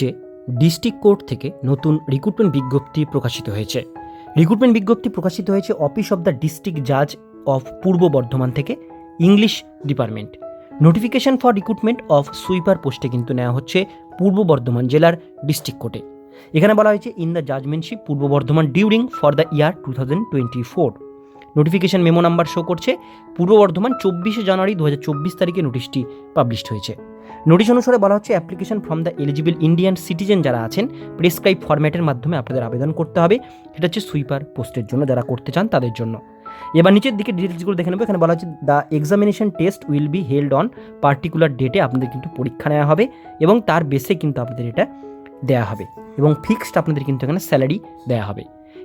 যে district court থেকে নতুন রিক্রুটমেন্ট বিজ্ঞপ্তি প্রকাশিত হয়েছে। রিক্রুটমেন্ট বিজ্ঞপ্তি প্রকাশিত হয়েছে অফিস অফ দ্য ডিস্ট্রিক্ট জাজ অফ পূর্ব বর্ধমান থেকে English department. Notification for recruitment of sweeper পোস্টে কিন্তু নেওয়া হচ্ছে পূর্ব বর্ধমান জেলার ডিস্ট্রিক্ট কোর্টে। এখানে বলা হয়েছে, in the judgeship, Purba Bardhaman during for the year two thousand twenty four. Notification memo number show করছে। পূর্ব বর্ধমান চব্বিশে জানুয়ারি দু হাজার চব্বিশ তারিখে নোটিশটি পাবলিশড হয়েছে। নোটিশ অনুসারে বলা হচ্ছে application from the eligible Indian citizen যারা আছেন প্রেসক্রাইব ফরম্যাটের মাধ্যমে আপনাদের আবেদন করতে হবে। সেটা হচ্ছে সুইপার পোস্টের জন্য যারা করতে চান তাদের জন্য। এবার নিচের দিকে ডিটেলসগুলো দেখে নেব। এখানে বলা হচ্ছে the examination test will be held on particular ডেটে আপনাদের কিন্তু পরীক্ষা নেওয়া হবে এবং তার বেসে কিন্তু আপনাদের এটা দেওয়া হবে এবং ফিক্সড আপনাদের কিন্তু এখানে স্যালারি দেওয়া হবে।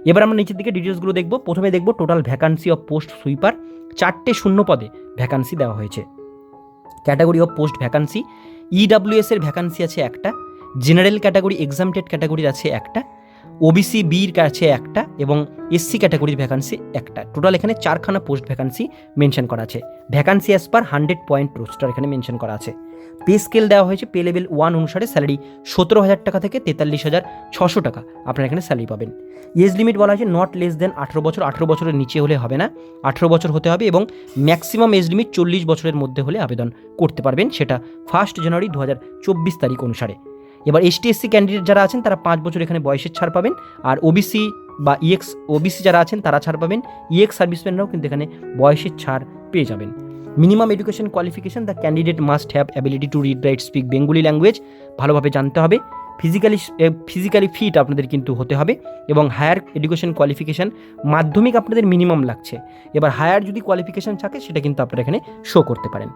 এবার আমরা নিচের দিকে ডিটেলসগুলো দেখব। প্রথমে দেখব total vacancy of post sweeper চারটে শূন্য পদে ভ্যাকান্সি দেওয়া হয়েছে। Category of post vacancy. EWS এর ভ্যাকান্সি আছে একটা, জেনারেল ক্যাটাগরি, এক্সামটেড ক্যাটাগরির আছে একটা ওবিসি বির কাছে একটা এবং এসসি ক্যাটাগরির ভ্যাকান্সি একটা। টোটাল এখানে চারখানা পোস্ট ভ্যাকান্সি মেনশন করা আছে। Vacancy as per hundred point roster এখানে মেনশন করা আছে। পে স্কেল দেওয়া হয়েছে পে লেভেল ওয়ান অনুসারে স্যালারি সতেরো হাজার টাকা থেকে তেতাল্লিশ হাজার ছশো টাকা। আপনারা এখানে স্যালারি পাবেন। এজ লিমিট বলা হয়েছে নট লেস দেন আঠেরো বছর। আঠেরো বছরের নিচে হলে হবে না। আঠেরো বছর হতে হবে এবং ম্যাক্সিমাম এজ লিমিট চল্লিশ বছরের মধ্যে হলে আবেদন করতে পারবেন। সেটা ফার্স্ট জানুয়ারি দু হাজার চব্বিশ তারিখ অনুসারে। এবার এসটি এসসি ক্যান্ডিডেট যারা আছেন, তারা পাঁচ বছর এখানে বয়সের ছাড় পাবেন। আর ওবিসি বা ইএক্স ওবিসি যারা আছেন, তারা ছাড় পাবেন। ইএক্স সার্ভিসম্যানরাও কিন্তু এখানে বয়সের ছাড় পেয়ে যাবেন। Minimum education qualification the candidate must have ability to read write speak Bengali language ভালোভাবে জানতে হবে। ফিজিক্যালি ফিজিক্যালি ফিট আপনাদের কিন্তু হতে হবে এবং হায়ার এডুকেশন কোয়ালিফিকেশান মাধ্যমিক আপনাদের মিনিমাম লাগছে। এবার হায়ার যদি কোয়ালিফিকেশান থাকে, সেটা কিন্তু আপনারা এখানে শো করতে পারেন।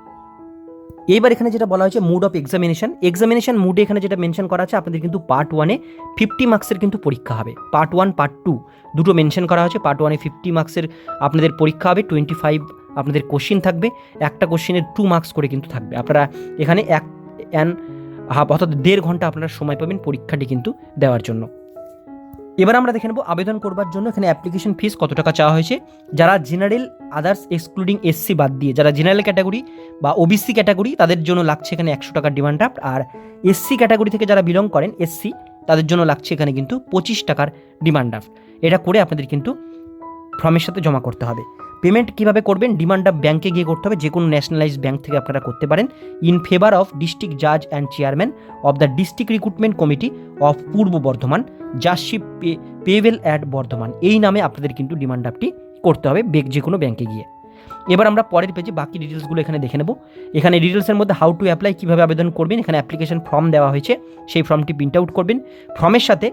এইবার এখানে যেটা বলা হয়েছে মুড অফ এক্সামিনেশন এক্সামিনেশন মুডে এখানে যেটা মেনশন করা আছে, আপনাদের কিন্তু পার্ট ওয়ানে ফিফটি মার্কসের কিন্তু পরীক্ষা হবে। পার্ট ওয়ান পার্ট টু দুটো মেনশন করা হয়েছে। পার্ট ওয়ানে ফিফটি মার্কসের আপনাদের পরীক্ষা হবে টোয়েন্টি ফাইভ আপনাদের কোশ্চিন থাকবে। একটা কোশ্চিনের টু মার্কস করে কিন্তু থাকবে। আপনারা এখানে এক অ্যান অর্থাৎ দেড় ঘণ্টা আপনারা সময় পাবেন পরীক্ষাটি কিন্তু দেওয়ার জন্য। এবার আমরা দেখে নেব আবেদন করবার জন্য এখানে অ্যাপ্লিকেশন ফিস কত টাকা চাওয়া হয়েছে। যারা জেনারেল আদার্স এক্সক্লুডিং এসসি বাদ দিয়ে, যারা জেনারেল ক্যাটাগরি বা ওবিসি ক্যাটাগরি তাদের জন্য লাগছে এখানে একশো টাকার ডিমান্ড ড্রাফট আর এসসি ক্যাটাগরি থেকে যারা বিলং করেন এসসি তাদের জন্য লাগছে এখানে কিন্তু পঁচিশ টাকার ডিমান্ড ড্রাফট এটা করে আপনাদের কিন্তু ফর্মের সাথে জমা করতে হবে। পেমেন্ট কীভাবে করবেন? ডিমান্ড ড্রাফট ব্যাঙ্কে গিয়ে করতে হবে। যে কোনো ন্যাশনালাইজ ব্যাঙ্ক থেকে আপনারা করতে পারেন। ইন ফেভার অফ ডিস্ট্রিক্ট জাজ and chairman of the district recruitment committee of Purba Bardhaman judgeship payable at Bardhaman. এই নামে আপনাদের কিন্তু ডিমান্ড ড্রাফটটি করতে হবে যে কোনো ব্যাঙ্কে গিয়ে। এবার আমরা পরের পেজে বাকি ডিটেলসগুলো এখানে দেখে নেব। এখানে ডিটেলসের মধ্যে হাউ টু অ্যাপ্লাই কীভাবে আবেদন করবেন, এখানে অ্যাপ্লিকেশন ফর্ম দেওয়া হয়েছে। সেই ফর্মটি প্রিন্ট আউট করবেন। ফর্মের সাথে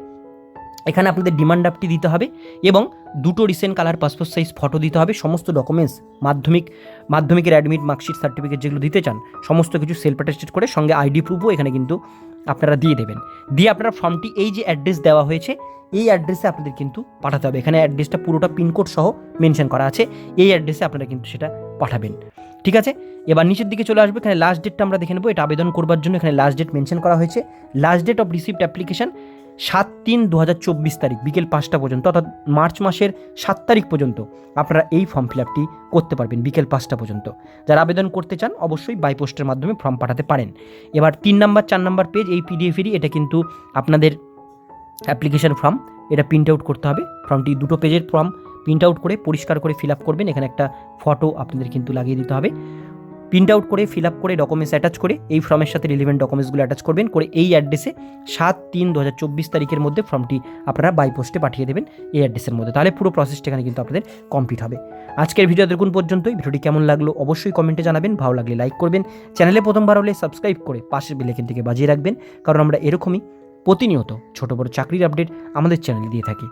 এখানে আপনাদের ডিমান্ড ড্রাফটটি দিতে হবে এবং দুটো recent colour passport size photo দিতে হবে, সমস্ত ডকুমেন্টস মাধ্যমিক, মাধ্যমিকের অ্যাডমিট মার্কশিট সার্টিফিকেট যেগুলো দিতে চান, সমস্ত কিছু সেলফ অ্যাটেস্টেড করে সঙ্গে আইডি প্রুফও এখানে কিন্তু আপনারা দিয়ে দেবেন। দিয়ে আপনারা ফর্মটি এই যে অ্যাড্রেস দেওয়া হয়েছে, এই অ্যাড্রেসে আপনাদের কিন্তু পাঠাতে হবে। এখানে অ্যাড্রেসটা পুরোটা পিনকোড সহ মেনশন করা আছে, এই অ্যাড্রেসে আপনারা কিন্তু সেটা পাঠাবেন। ঠিক আছে? এবার নিচের দিকে চলে আসবে, এখানে লাস্ট ডেটটা আমরা দেখে নেব, এটা আবেদন করবার জন্য এখানে লাস্ট ডেট মেনশন করা হয়েছে। Last date of receipt application সাত তিন দু তারিখ, বিকেল পাঁচটা পর্যন্ত অর্থাৎ মার্চ মাসের সাত তারিখ পর্যন্ত আপনারা এই ফর্ম ফিল আপটি করতে পারবেন বিকেল পাঁচটা পর্যন্ত। যারা আবেদন করতে চান, অবশ্যই বাই পোস্টের মাধ্যমে ফর্ম পাঠাতে পারেন। এবার তিন নাম্বার, চার নাম্বার পেজ এই পিডিএফেরই এটা কিন্তু আপনাদের অ্যাপ্লিকেশন ফর্ম এটা প্রিন্ট আউট করতে হবে। ফর্মটি দুটো পেজের ফর্ম প্রিন্ট আউট করে, পরিষ্কার করে ফিল আপ করবেন। এখানে একটা ফটো আপনাদের কিন্তু লাগিয়ে দিতে হবে। প্রিন্ট আউট করে ফিল আপ করে ডকুমেন্টস অ্যাটাচ করে, এই ফর্মের সাথে রিলিভেন্ট ডকুমেন্টসগুলো অ্যাটাচ করবেন, করে এই অ্যাড্রেসে সাত তিন দু হাজার চব্বিশ তারিখের মধ্যে ফর্মটি আপনারা বাই পোস্টে পাঠিয়ে দেবেন এই অ্যাড্রেসের মধ্যে। তাহলে পুরো প্রসেসটা এখানে কিন্তু আপনাদের কমপ্লিট হবে। আজকের ভিডিও দেখুন পর্যন্তই। ভিডিওটি কেমন লাগল অবশ্যই কমেন্টে জানাবেন। ভালো লাগলে লাইক করবেন। চ্যানেলে প্রথমবার হলে সাবস্ক্রাইব করে পাশের বেলেকেন থেকে বাজিয়ে রাখবেন। কারণ আমরা এরকমই প্রতিনিয়ত ছোট বড় চাকরির আপডেট আমাদের চ্যানেলে দিয়ে থাকি।